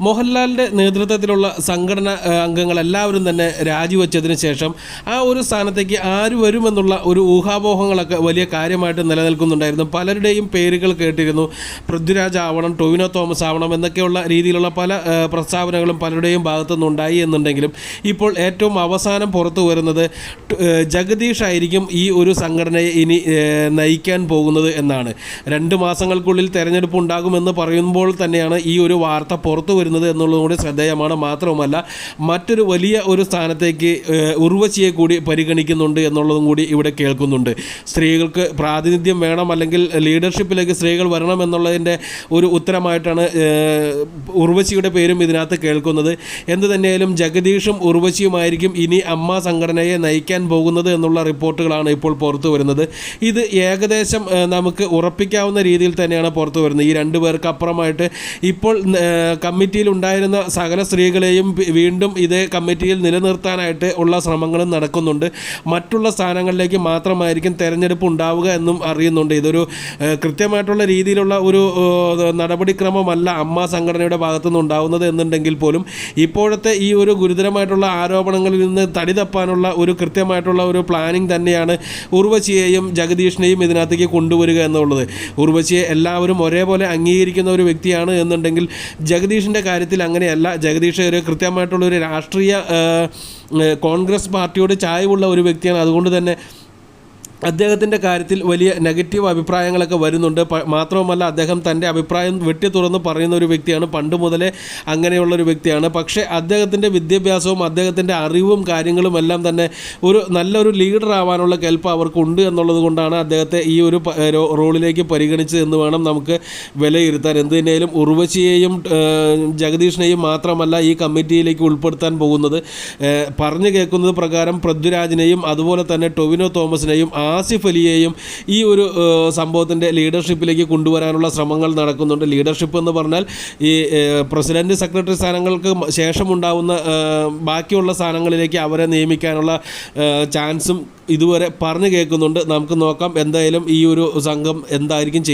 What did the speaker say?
മോഹൻലാലിന്റെ നേതൃത്വത്തിലുള്ള സംഘടന അംഗങ്ങൾ എല്ലാവരും തന്നെ രാജിവെച്ചതിന് ശേഷം ആ ഒരു സ്ഥാനത്തേക്ക് ആര് വരുമെന്നുള്ള ഒരു ഊഹാപോഹങ്ങളൊക്കെ വലിയ കാര്യമായിട്ട് നിലനിൽക്കുന്നുണ്ടായിരുന്നു. പലരുടെയും പേരുകൾ കേട്ടിരുന്നു. പൃഥ്വിരാജ് ആവണം ടൊവിനോ തോമസ് ആവണം എന്നൊക്കെയുള്ള രീതിയിലുള്ള പല പ്രസ്താവനകളും പലരുടെയും ഭാഗത്തുനിന്നുണ്ടായി എന്നുണ്ടെങ്കിലും ഇപ്പോൾ ഏറ്റവും അവസാനം പുറത്തു വരുന്നത് ജഗദീഷ് ആയിരിക്കും ഈ ഒരു സംഘടനയെ ഇനി നയിക്കാൻ പോകുന്നത് എന്നാണ്. രണ്ട് മാസങ്ങൾക്കുള്ളിൽ തെരഞ്ഞെടുപ്പ് ഉണ്ടാകുമെന്ന് പറയുമ്പോൾ തന്നെയാണ് ഈ ഒരു വാർത്ത പുറത്തു വരുന്നത് എന്നുള്ളതുകൂടി ശ്രദ്ധേയമാണ്. മാത്രവുമല്ല മറ്റൊരു വലിയ ഒരു സ്ഥാനത്തേക്ക് ഉർവശിയെ കൂടി പരിഗണിക്കുന്നുണ്ട് എന്നുള്ളതും കൂടി ഇവിടെ കേൾക്കുന്നുണ്ട്. സ്ത്രീകൾക്ക് പ്രാതിനിധ്യം വേണം അല്ലെങ്കിൽ ലീഡർഷിപ്പിലേക്ക് സ്ത്രീകൾ വരണം എന്നുള്ളതിന്റെ ഒരു ഉത്തരമായിട്ടാണ് ഉർവശിയുടെ പേരും ഇതിനകത്ത് കേൾക്കുന്നത്. എന്ത് തന്നെയായാലും ജഗദീഷും ഉർവശിയുമായിരിക്കും ഇനി അമ്മ സംഘടനയെ നയിക്കാൻ പോകുന്നത് എന്നുള്ള റിപ്പോർട്ടുകളാണ് ഇപ്പോൾ പുറത്തു വരുന്നത്. ഇത് ഏകദേശം നമുക്ക് ഉറപ്പിക്കാവുന്ന രീതിയിൽ തന്നെയാണ് പുറത്തു വരുന്നത്. ഈ രണ്ടു പേർക്ക് അപ്പുറമായിട്ട് ഇപ്പോൾ ഏഹ്, കമ്മിറ്റിയിൽ ഉണ്ടായിരുന്ന സകല സ്ത്രീകളെയും വീണ്ടും ഇതേ കമ്മിറ്റിയിൽ നിലനിർത്താനായിട്ട് ഉള്ള ശ്രമങ്ങളും നടക്കുന്നുണ്ട്. മറ്റുള്ള സ്ഥാനങ്ങളിലേക്ക് മാത്രമായിരിക്കും തെരഞ്ഞെടുപ്പ് ഉണ്ടാവുക എന്നും അറിയുന്നുണ്ട്. ഇതൊരു കൃത്യമായിട്ടുള്ള രീതിയിലുള്ള ഒരു നടപടിക്രമമല്ല അമ്മ സംഘടനയുടെ ഭാഗത്തുനിന്ന് ഉണ്ടാവുന്നത് എന്നുണ്ടെങ്കിൽ പോലും ഇപ്പോഴത്തെ ഈ ഒരു ഗുരുതരമായിട്ടുള്ള ആരോപണങ്ങളിൽ നിന്ന് തടി തപ്പാനുള്ള ഒരു കൃത്യമായിട്ടുള്ള ഒരു പ്ലാനിങ് തന്നെയാണ് ഉർവശിയെയും ജഗദീഷിനെയും ഇതിനകത്തേക്ക് കൊണ്ടുവരിക എന്നുള്ളത്. ഉർവശിയെ എല്ലാവരും ഒരേപോലെ അംഗീകരിക്കുന്ന ഒരു വ്യക്തിയാണ് എന്നുണ്ടെങ്കിൽ ജഗദീഷിന്റെ കാര്യത്തിൽ അങ്ങനെയല്ല. ജഗദീഷ് ഒരു കൃത്യമായിട്ടുള്ള ഒരു രാഷ്ട്രീയ കോൺഗ്രസ് പാർട്ടിയോട് ചായവുള്ള ഒരു വ്യക്തിയാണ്. അതുകൊണ്ട് തന്നെ അദ്ദേഹത്തിന്റെ കാര്യത്തിൽ വലിയ നെഗറ്റീവ് അഭിപ്രായങ്ങളൊക്കെ വരുന്നുണ്ട്. മാത്രവുമല്ല അദ്ദേഹം തന്റെ അഭിപ്രായം വെട്ടി തുറന്ന് പറയുന്ന ഒരു വ്യക്തിയാണ്. പണ്ട് മുതലേ അങ്ങനെയുള്ള ഒരു വ്യക്തിയാണ്. പക്ഷേ അദ്ദേഹത്തിന്റെ വിദ്യാഭ്യാസവും അദ്ദേഹത്തിന്റെ അറിവും കാര്യങ്ങളും എല്ലാം തന്നെ ഒരു നല്ലൊരു ലീഡർ ആവാനുള്ള കെൽപ്പ് അവർക്കുണ്ട് എന്നുള്ളത് കൊണ്ടാണ് അദ്ദേഹത്തെ ഈ ഒരു റോളിലേക്ക് പരിഗണിച്ചത് എന്ന് വേണം നമുക്ക് വിലയിരുത്താൻ. എന്ത് തന്നെയാലും ഉർവശിയെയും ജഗദീഷിനെയും മാത്രമല്ല ഈ കമ്മിറ്റിയിലേക്ക് ഉൾപ്പെടുത്താൻ പോകുന്നത്. പറഞ്ഞു കേൾക്കുന്നത് പ്രകാരം പൃഥ്വിരാജിനെയും അതുപോലെ തന്നെ ടൊവിനോ തോമസിനെയും ആസിഫ് അലിയെയും ഈ ഒരു സംഭവത്തിന്റെ ലീഡർഷിപ്പിലേക്ക് കൊണ്ടുവരാനുള്ള ശ്രമങ്ങൾ നടക്കുന്നുണ്ട്. ലീഡർഷിപ്പ് എന്ന് പറഞ്ഞാൽ ഈ പ്രസിഡന്റ് സെക്രട്ടറി സ്ഥാനങ്ങൾക്ക് ശേഷമുണ്ടാവുന്ന ബാക്കിയുള്ള സ്ഥാനങ്ങളിലേക്ക് അവരെ നിയമിക്കാനുള്ള ചാൻസും ഇതുവരെ പറഞ്ഞു കേൾക്കുന്നുണ്ട്. നമുക്ക് നോക്കാം എന്തായാലും ഈ ഒരു സംഘം എന്തായിരിക്കും ചെയ്യുന്നത്.